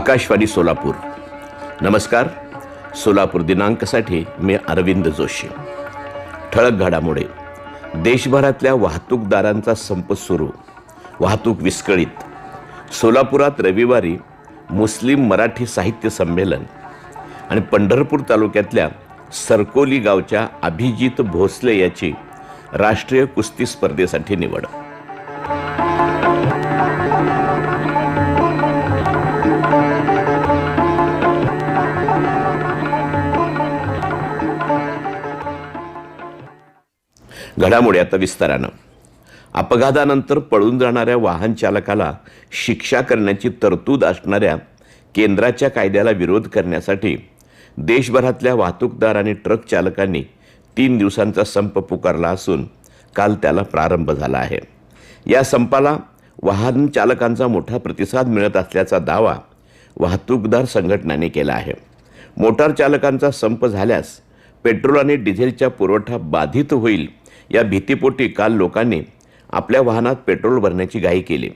आकाशवाणी सोलापूर. नमस्कार. सोलापूर दिनांकसाठी मी अरविंद जोशी. ठळक घडामोडे. देशभरातल्या वाहतूकदारांचा संप सुरू. वाहतूक विस्कळीत. सोलापुरात रविवारी मुस्लिम मराठी साहित्य संमेलन आणि पंढरपूर तालुक्यातल्या सरकोली गावच्या अभिजित भोसले याची राष्ट्रीय कुस्ती स्पर्धेसाठी निवड. घडामोडी आता विस्तारानं. अपघातानंतर पळून जाणाऱ्या वाहन चालकाला शिक्षा करण्याची तरतूद असणाऱ्या केंद्राच्या कायद्याला विरोध करण्यासाठी देशभरातल्या वाहतूकदार आणि ट्रक चालकांनी तीन दिवसांचा संप पुकारला असून काल त्याला प्रारंभ झाला आहे. या संपाला वाहन चालकांचा मोठा प्रतिसाद मिळत असल्याचा दावा वाहतूकदार संघटनांनी केला आहे. मोटार चालकांचा संप झाल्यास पेट्रोल आणि डिझेलचा पुरवठा बाधित होईल या भीतीपोटी काल लोकांनी आपल्या वाहनात पेट्रोल भरण्याची घाई केली.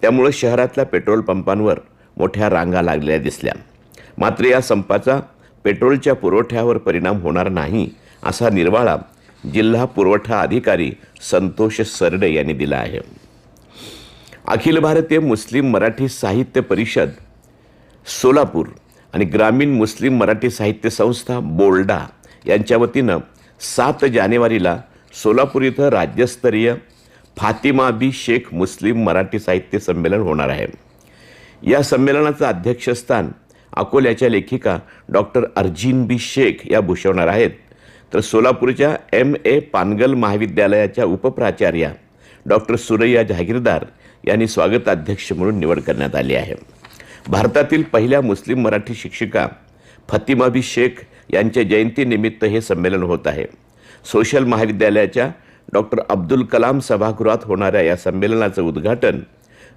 त्यामुळे शहरातल्या पेट्रोल पंपांवर मोठ्या रांगा लागलेल्या दिसल्या. मात्र या संपाचा पेट्रोलच्या पुरवठ्यावर परिणाम होणार नाही असा निर्वाळा जिल्हा पुरवठा अधिकारी संतोष सरडे यांनी दिला आहे. अखिल भारतीय मुस्लिम मराठी साहित्य परिषद सोलापूर आणि ग्रामीण मुस्लिम मराठी साहित्य संस्था बोल्डा यांच्या वतीनं सात जानेवारीला सोलापूर इथं राज्यस्तरीय फातिमा बी शेख मुस्लिम मराठी साहित्य संमेलन होणार आहे. या संमेलनाचं अध्यक्षस्थान अकोल्याच्या लेखिका डॉक्टर अर्जिन बी शेख या भूषवणार आहेत. तर सोलापूरच्या एम ए पानगल महाविद्यालयाच्या उपप्राचार्या डॉक्टर सुरैया जहागीरदार यांनी स्वागताध्यक्ष म्हणून निवड करण्यात आली आहे. भारतातील पहिल्या मुस्लिम मराठी शिक्षिका फतिमा बी शेख यांच्या जयंतीनिमित्त हे संमेलन होत आहे. सोशल महाविद्यालयाच्या डॉक्टर अब्दुल कलाम सभागृहात होणाऱ्या या संमेलनाचं उद्घाटन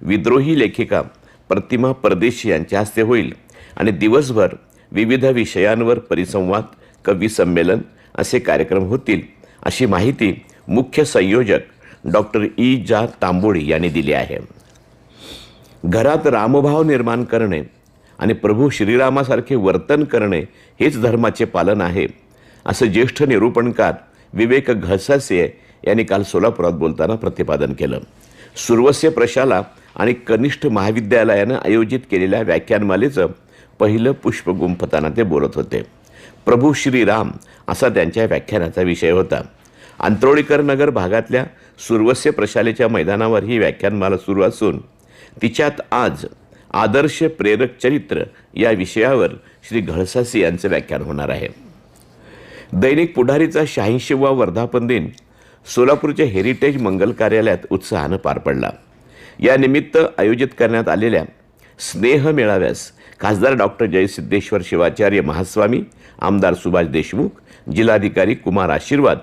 विद्रोही लेखिका प्रतिमा परदेशी यांच्या हस्ते होईल आणि दिवसभर विविध विषयांवर परिसंवाद कवी संमेलन असे कार्यक्रम होतील अशी माहिती मुख्य संयोजक डॉक्टर ई जा तांबोळी यांनी दिली आहे. घरात रामभाव निर्माण करणे आणि प्रभू श्रीरामासारखे वर्तन करणे हेच धर्माचे पालन आहे असं ज्येष्ठ निरूपणकार विवेक घळसासे यांनी काल सोलापुरात बोलताना प्रतिपादन केलं. सुरवस्य प्रशाला आणि कनिष्ठ महाविद्यालयानं आयोजित केलेल्या व्याख्यानमालेचं पहिलं पुष्प गुंफताना ते बोलत होते. प्रभू श्रीराम असा त्यांच्या व्याख्यानाचा विषय होता. आंतरोळीकर नगर भागातल्या सुरवस्य प्रशालेच्या मैदानावर ही व्याख्यानमाला सुरू असून तिच्यात आज आदर्श प्रेरक चरित्र या विषयावर श्री घळसासी यांचं व्याख्यान होणार आहे. दैनिक पुढारीचा शहाऐंशीवा वर्धापन दिन सोलापूरच्या हेरिटेज मंगल कार्यालयात उत्साहानं पार पडला. या निमित्त आयोजित करण्यात आलेल्या स्नेह मेळाव्यास खासदार डॉक्टर जयसिद्धेश्वर शिवाचार्य महास्वामी आमदार सुभाष देशमुख जिल्हाधिकारी कुमार आशीर्वाद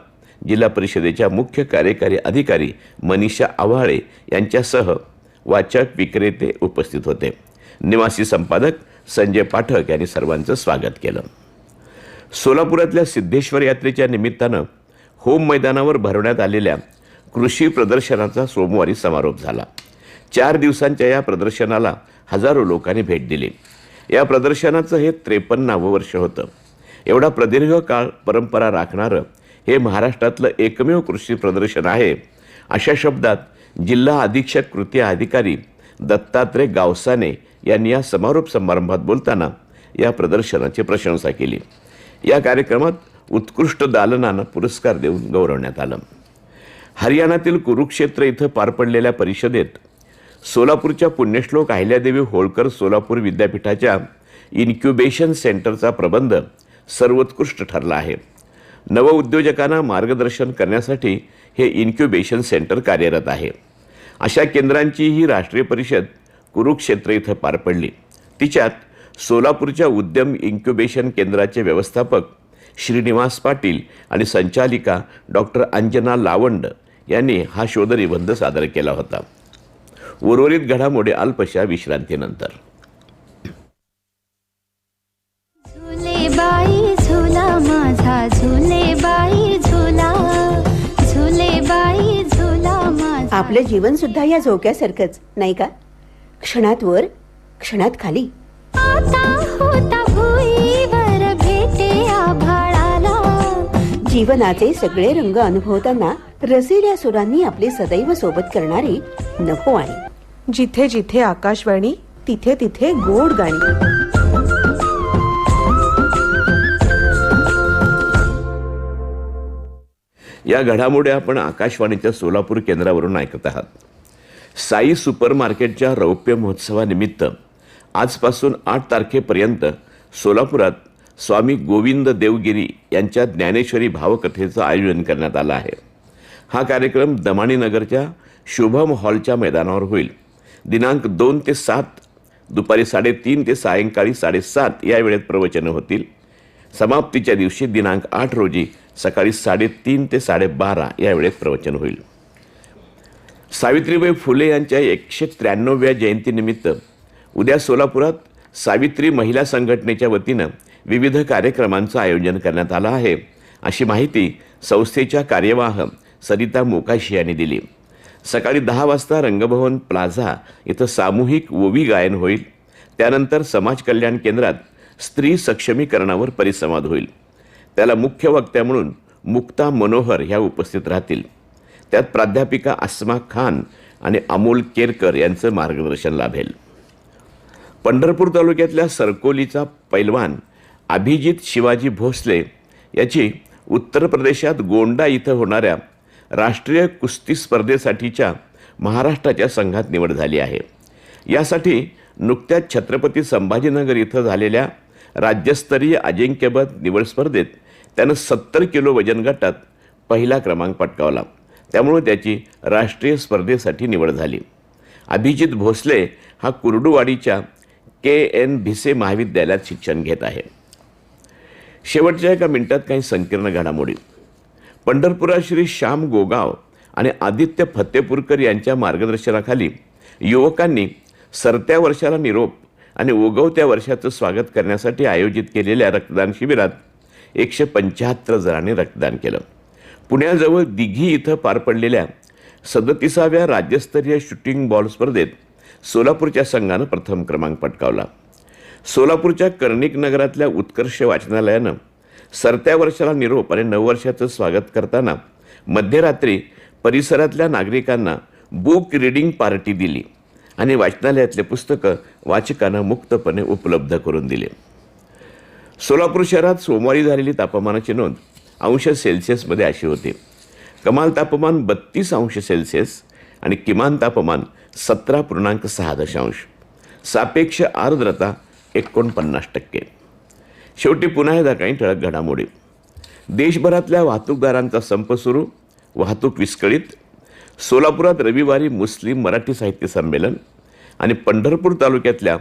जिल्हा परिषदेच्या मुख्य कार्यकारी अधिकारी मनीषा आव्हाळे यांच्यासह वाचक विक्रेते उपस्थित होते. निवासी संपादक संजय पाठक यांनी सर्वांचं स्वागत केलं. सोलापुरातल्या सिद्धेश्वर यात्रेच्या निमित्तानं होम मैदानावर भरवण्यात आलेल्या कृषी प्रदर्शनाचा सोमवारी समारोप झाला. चार दिवसांच्या या प्रदर्शनाला हजारो लोकांनी भेट दिली. या प्रदर्शनाचं हे त्रेपन्नावं वर्ष होतं. एवढा प्रदीर्घ काळ परंपरा राखणारं हे महाराष्ट्रातलं एकमेव कृषी प्रदर्शन आहे अशा शब्दात जिल्हा अधीक्षक कृती अधिकारी दत्तात्रय गावसाने यांनी या समारोप समारंभात बोलताना या प्रदर्शनाची प्रशंसा केली. या कार्यक्रमात उत्कृष्ट दालनानं पुरस्कार देऊन गौरवण्यात आलं. हरियाणातील कुरुक्षेत्र इथं पार पडलेल्या परिषदेत सोलापूरच्या पुण्यश्लोक अहिल्यादेवी होळकर सोलापूर विद्यापीठाच्या इन्क्युबेशन सेंटरचा प्रबंध सर्वोत्कृष्ट ठरला आहे. नवउद्योजकांना मार्गदर्शन करण्यासाठी हे इन्क्युबेशन सेंटर कार्यरत आहे. अशा केंद्रांची ही राष्ट्रीय परिषद कुरुक्षेत्र इथं पार पडली. तिच्यात सोलापूरच्या उद्यम इन्क्युबेशन केंद्राचे व्यवस्थापक श्रीनिवास पाटील आणि संचालिका डॉक्टर अंजना लावंड यांनी हा शोधनिबंध सादर केला होता. उर्वरित घडामोडी अल्पशा विश्रांतीनंतर. झुले बाई झुला माझा झुले बाई झुला झुले बाई झुला माझा. आपलं जीवन सुद्धा या झोक्यासारखंच नाही का? क्षणात वर क्षणात खाली. जीवनाचे सगळे रंग अनुभवताना रसिल्या सुरांनी आपले सदैव सोबत करणारी नभोवाणी जिथे जिथे आकाशवाणी तिथे तिथे गोड गाणी. या घडामोडी आपण आकाशवाणीच्या सोलापूर केंद्रावरून ऐकत आहात. साई सुपर मार्केटच्या रौप्य महोत्सवानिमित्त आजपासून आठ तारखेपर्यंत सोलापुरात स्वामी गोविंद देवगिरी यांच्या ज्ञानेश्वरी भावकथेचं आयोजन करण्यात आलं आहे. हा कार्यक्रम दमाणीनगरच्या शुभम हॉलच्या मैदानावर होईल. दिनांक दोन ते सात दुपारी साडेतीन ते सायंकाळी साडेसात या वेळेत प्रवचनं होतील. समाप्तीच्या दिवशी दिनांक आठ रोजी सकाळी साडेतीन ते साडेबारा या वेळेत प्रवचन होईल. सावित्रीबाई फुले यांच्या एकशे त्र्याण्णव्या जयंतीनिमित्त उद्या सोलापुरात सावित्री महिला संघटनेच्या वतीनं विविध कार्यक्रमांचं आयोजन करण्यात आलं आहे. अशी माहिती संस्थेच्या कार्यवाह सरिता मोकाशी यांनी दिली. सकाळी दहा वाजता रंगभवन प्लाझा इथं सामूहिक ओवी गायन होईल. त्यानंतर समाज कल्याण केंद्रात स्त्री सक्षमीकरणावर परिसंवाद होईल. त्याला मुख्य वक्त्या म्हणून मुक्ता मनोहर ह्या उपस्थित राहतील. त्यात प्राध्यापिका अस्मा खान आणि अमोल केरकर यांचं मार्गदर्शन लाभेल. पंढरपूर तालुक्यातल्या सरकोलीचा पैलवान अभिजित शिवाजी भोसले याची उत्तर प्रदेशात गोंडा इथं होणाऱ्या राष्ट्रीय कुस्ती स्पर्धेसाठीच्या महाराष्ट्राच्या संघात निवड झाली आहे. यासाठी नुकत्याच छत्रपती संभाजीनगर इथं झालेल्या राज्यस्तरीय अजिंक्यपद निवड स्पर्धेत त्यानं सत्तर किलो वजन गटात पहिला क्रमांक पटकावला. त्यामुळे त्याची राष्ट्रीय स्पर्धेसाठी निवड झाली. अभिजित भोसले हा कुर्डुवाडीच्या के एन भिसे महाविद्यालयात शिक्षण घेत आहे. शेवटच्या एका मिनिटात काही संकीर्ण घडामोडी. पंढरपुरात श्री श्याम गोगाव आणि आदित्य फतेपूरकर यांच्या मार्गदर्शनाखाली युवकांनी सरत्या वर्षाला निरोप आणि उगवत्या वर्षाचं स्वागत करण्यासाठी आयोजित केलेल्या रक्तदान शिबिरात एकशे पंच्याहत्तर जणांनी रक्तदान केलं. पुण्याजवळ दिघी इथं पार पडलेल्या सदतीसाव्या राज्यस्तरीय शूटिंग बॉल स्पर्धेत सोलापूरच्या संघानं प्रथम क्रमांक पटकावला. सोलापूरच्या कर्णिक नगरातल्या उत्कर्ष वाचनालयानं सरत्या वर्षाला निरोप आणि नववर्षाचं स्वागत करताना मध्यरात्री परिसरातल्या नागरिकांना बुक रिडिंग पार्टी दिली आणि वाचनालयातले पुस्तकं वाचकांना मुक्तपणे उपलब्ध करून दिले. सोलापूर शहरात सोमवारी झालेली तापमानाची नोंद अंश सेल्सिअसमध्ये अशी होती. कमाल तापमान बत्तीस अंश सेल्सिअस आणि किमान तापमान सतरा पूर्णांक सहा दशांश. सापेक्ष आर्द्रता एकोणपन्नास टक्के. शेवटी पुन्हा एकदा काही ठळक घडामोडी. देशभरातल्या वाहतूकदारांचा संप सुरू वाहतूक विस्कळीत. सोलापुरात रविवारी मुस्लिम मराठी साहित्य संमेलन आणि पंढरपूर तालुक्यातल्या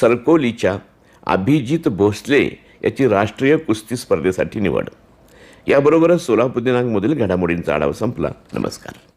सरकोलीच्या अभिजित भोसले याची राष्ट्रीय कुस्ती स्पर्धेसाठी निवड. याबरोबरच सोलापूर दिनांकमधील घडामोडींचा आढावा संपला. नमस्कार.